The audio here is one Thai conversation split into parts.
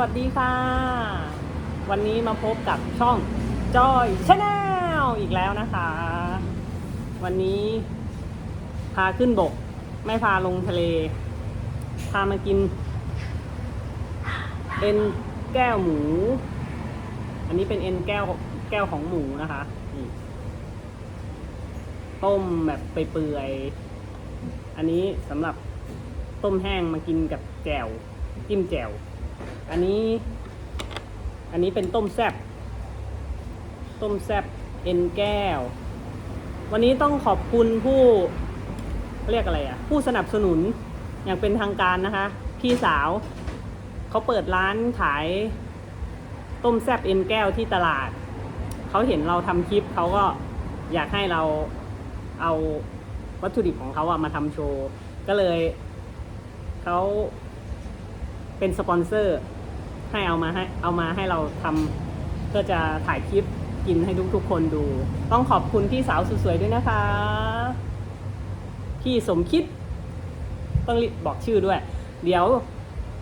วัสดีค่ะ วันนี้มาพบกับช่องจอยชาแนลอีกแล้วนะคะ วันนี้พาขึ้นบก ไม่พาลงทะเล พามากิน เอ็นแก้วหมู อันนี้เป็นเอ็นแก้วแก้วของหมูนะคะต้มแบบไปเปื่อยอันนี้สำหรับต้มแห้งมากินกับแจ่วจิ้มแจ่ว อันนี้ อันนี้เป็นต้มแซบต้มแซบเอ็นแก้ว วันนี้ต้องขอบคุณผู้เรียกอะไรอะ ผู้สนับสนุนอย่างเป็นทางการนะคะ พี่สาว เขาเปิดร้านขายต้มแซบเอ็นแก้วที่ตลาด เขาเห็นเราทำคลิปเขาก็อยากให้เราเอาวัตถุดิบของเขาอะมาทำโชว์ ก็เลยเขา เป็นสปอนเซอร์ให้เอามาให้เอามาให้เราทำเพื่อจะถ่ายคลิปกินให้ทุกๆคนดู ต้องขอบคุณพี่สาวสวยๆด้วยนะคะ พี่สมคิดต้องรีบบอกชื่อด้วย เดี๋ยว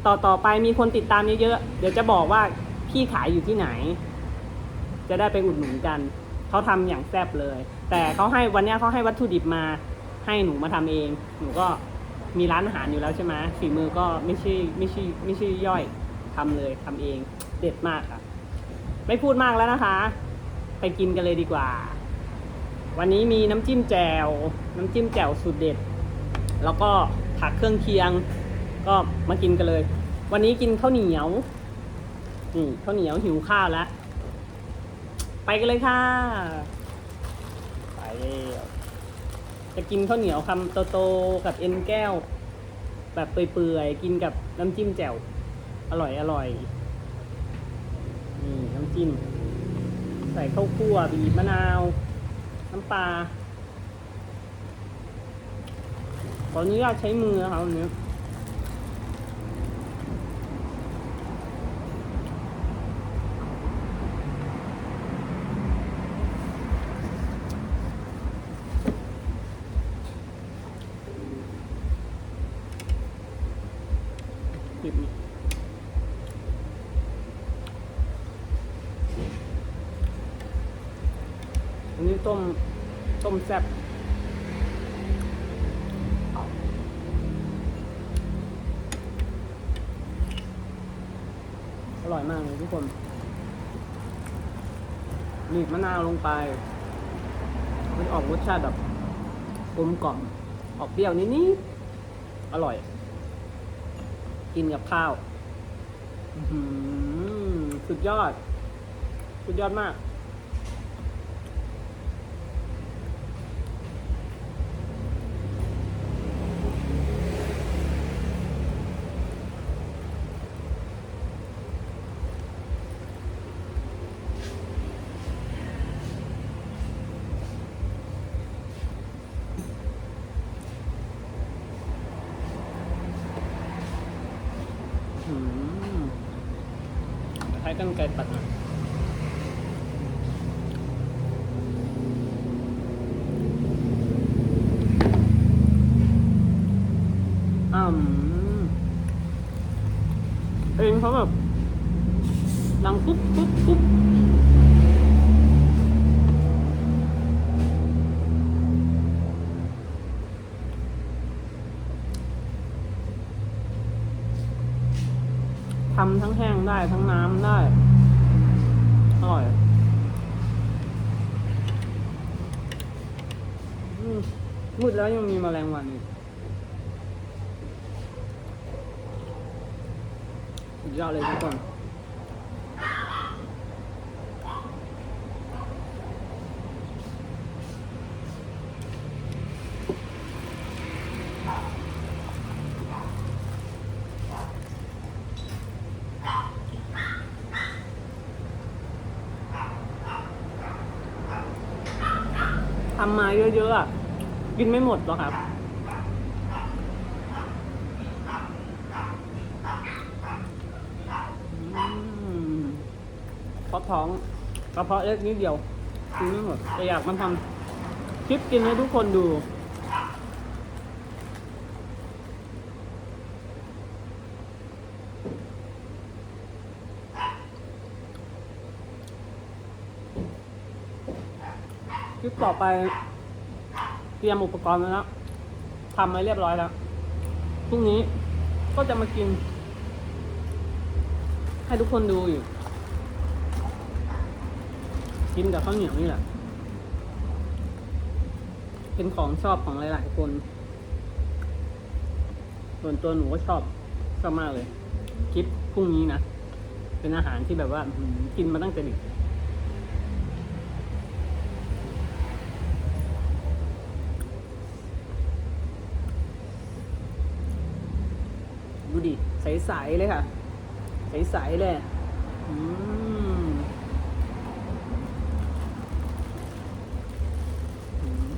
ต่อต่อไปมีคนติดตามเยอะๆเดี๋ยวจะบอกว่าพี่ขายอยู่ที่ไหน จะได้ไปอุดหนุนกันเขาทำอย่างแซ่บเลย แต่เขาให้วันนี้เขาให้วัตถุดิบมา ให้หนูมาทำเอง หนูก็ มีร้านอาหารอยู่แล้วใช่ไหมฝีมือก็ไม่ใช่ไม่ใช่ไม่ใช่ย่อยทำเลยทำเองเด็ดมากค่ะ ไม่พูดมากแล้วนะคะ ไปกินกันเลยดีกว่า วันนี้มีน้ำจิ้มแจ่วน้ำจิ้มแจ่วสูตรเด็ด แล้วก็ผักเครื่องเคียง ก็มากินกันเลย วันนี้กินข้าวเหนียวนี่ข้าวเหนียวหิวข้าวแล้วไปกันเลยค่ะ ไปแล้ว จะกินข้าวเหนียวคำโตๆกับเอ็นแก้ว แบบเปื่อยๆกินกับน้ำจิ้มแจ่ว อร่อยอร่อยนี่น้ำจิ้ม ใส่ข้าวคั่วบีบมะนาว น้ำปลาขออนุญาตใช้มือนะครับวันนี้ คลิปนี้อันนี้ต้ม ต้มแซ่บอร่อยมากเลยทุกคนบีบมะนาวลงไป มันออกรสชาติแบบกลมกล่อม ออกเปรี้ยวนิดๆอร่อย กินกับข้าวหือสุดยอด สุดยอดมาก อืม ใช้กั ได้ทั้งน้ำได้ อร่อยอืมมืดแล้วยังมีแมลงวันอีกสุดยอดเลยทุกคน ทำมาเยอะๆอะกินไม่หมดหรอกครับเพราะท้องกระเพาะเล็กนิดเดียวกินไม่หมดแต่อยากมาทำคลิปกินให้ทุกคนดู ต่อไป เตรียมอุปกรณ์แล้วทำไว้เรียบร้อยแล้วพรุ่งนี้ก็จะมากิน ให้ทุกคนดูอยู่ กินกับข้าวเหนียวนี่แหละ เป็นของชอบของหลาย ๆ คน ส่วนตัวหนูก็ชอบชอบมากเลย คลิปพรุ่งนี้นะ เป็นอาหารที่แบบว่ากินมาตั้งแต่เด็ก ดูดิ ใสๆเลยค่ะ ใสๆเลย อืมอืม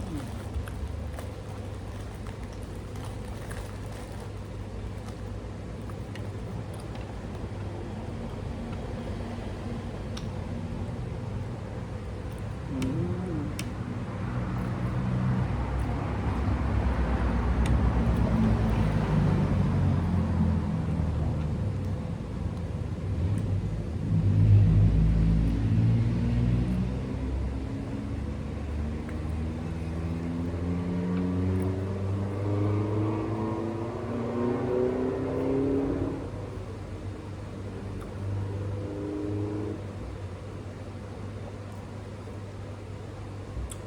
อืม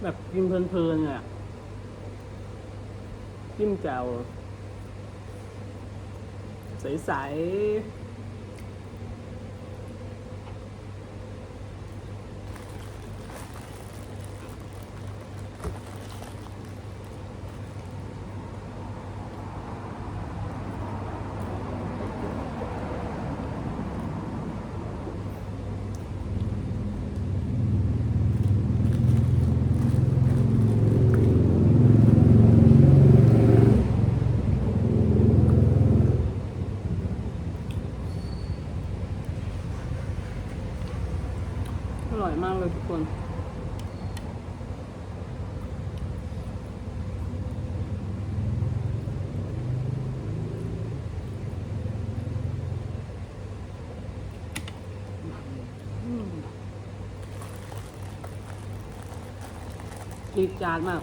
แบบกินเพลินๆเลยอะจิ้มแจ่วใสๆ อร่อยมากเลยทุกคน อืม ดีจานมาก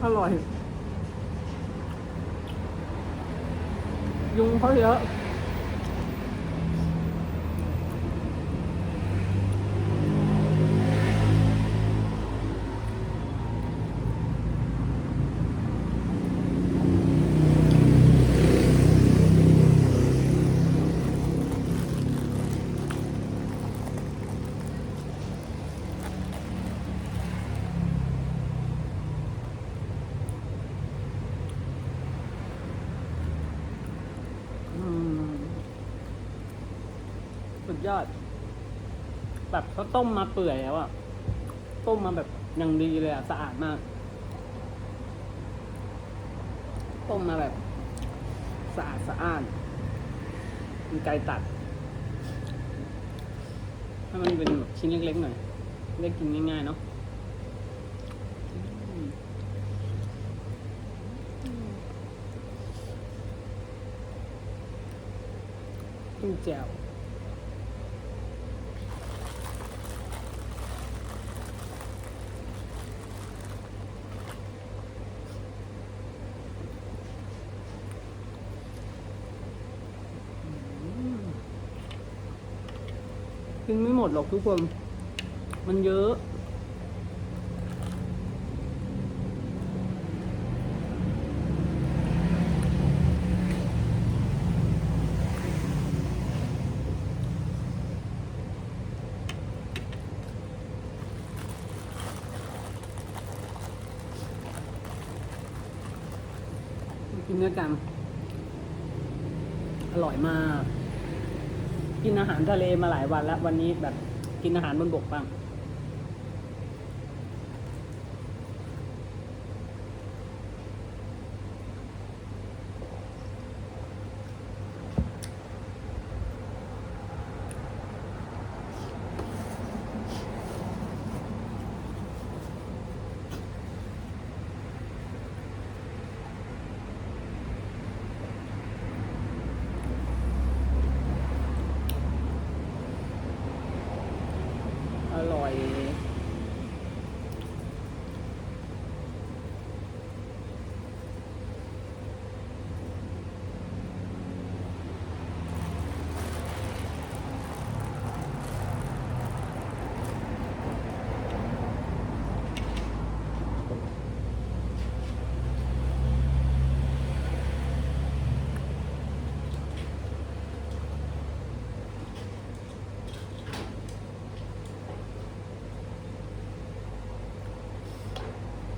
อ ร่อย ยุงเขาเยอะ อืมสุดย อด แบบเขาต้มมาเปื่อยแล้วอะต้มมาแบบอย่างดีเลยอะสะอาดมาก ต้มมาแบบ สะอาดสะอ้านมีไก่ตัดให้มันเป็นแบบชิ้นเล็กๆหน่อยได้กินง่ายๆเนาะจิ้มแจ่ว กินไม่หมดหรอกทุกคน มันเยอะ กินด้วยกัน อร่อยมาก กินอาหารทะเลมาหลายวันแล้ว วันนี้แบบกินอาหารบนบกบ้าง อร่อย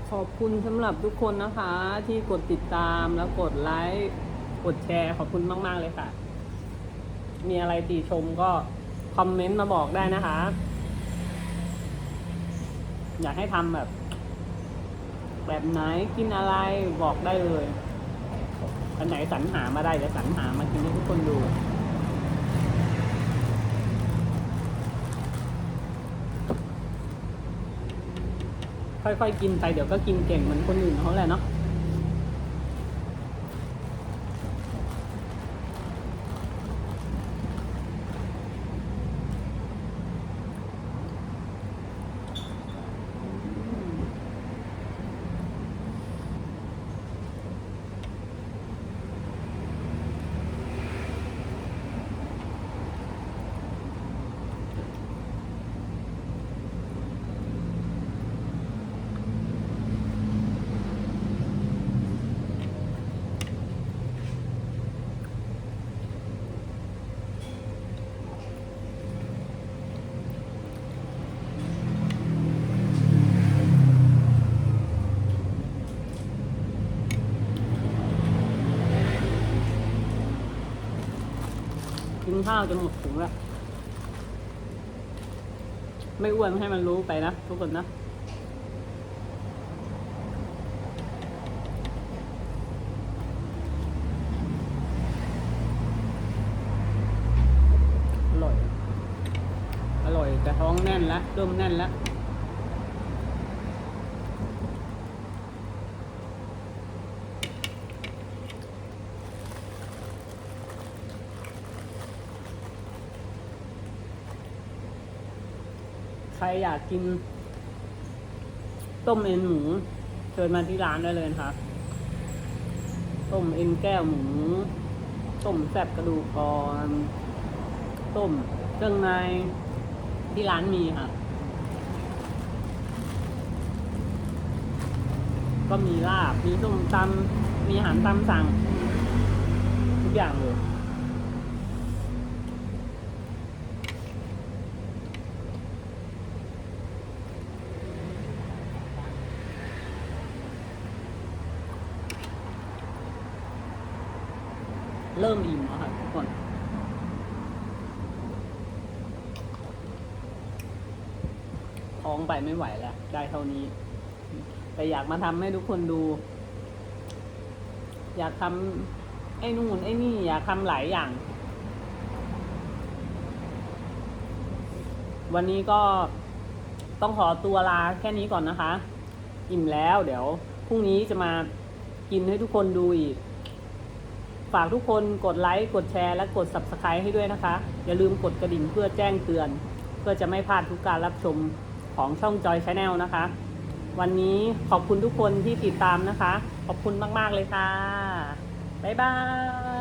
ข อบคุณสำหรับทุกคนนะคะ ที่กดติดตามแล้วกดไลค์กดแชร์ขอบคุณมาก ๆ เลยค่ะ มีอะไรติชมก็คอมเมนต์มาบอกได้นะคะ อยากให้ทำแบบ แบบไหนกินอะไรบอกได้เลยอันไหนสรรหามาได้จะสรรหามากินให้ทุกคนดู ค่อยๆกินไปเดี๋ยวก็กินเก่งเหมือนคนอื่นเขาแหละเนาะ กินข้าวจนหมดถุงแล้ว ไม่อ้วนให้มันรู้ไปนะทุกคนนะอร่อย อร่อยแต่ท้องแน่นแล้วเริ่มแน่นแล้ว อยากกิน ต้มเอ็นหมู เชิญมาที่ร้านได้เลยนะคะต้มเอ็นแก้วหมู ต้มแซ่บกระดูกอ่อนต้มเครื่องในที่ร้านมีค่ะ ก็มีลาบ มีส้มตำมีอาหารตามสั่ง ทุกอย่างเลย เริ่มอิ่มแล้วครับทุกคนท้องไปไม่ไหวแล้ว ได้เท่านี้ แต่อยากมาทำให้ทุกคนดู อยากทำไอ้นู่นไอ้นี่ อยากทำหลายอย่าง วันนี้ก็ต้องขอตัวลาแค่นี้ก่อนนะคะ อิ่มแล้วเดี๋ยวพรุ่งนี้จะมากินให้ทุกคนดูอีก ฝากทุกคนกดไลค์ กดแชร์ และกด subscribe ให้ด้วยนะคะ อย่าลืมกดกระดิ่งเพื่อแจ้งเตือน เพื่อจะไม่พลาดทุกการรับชมของช่องจอยชาแนลนะคะ วันนี้ขอบคุณทุกคนที่ติดตามนะคะ ขอบคุณมาก ๆ เลยค่ะ บ๊ายบาย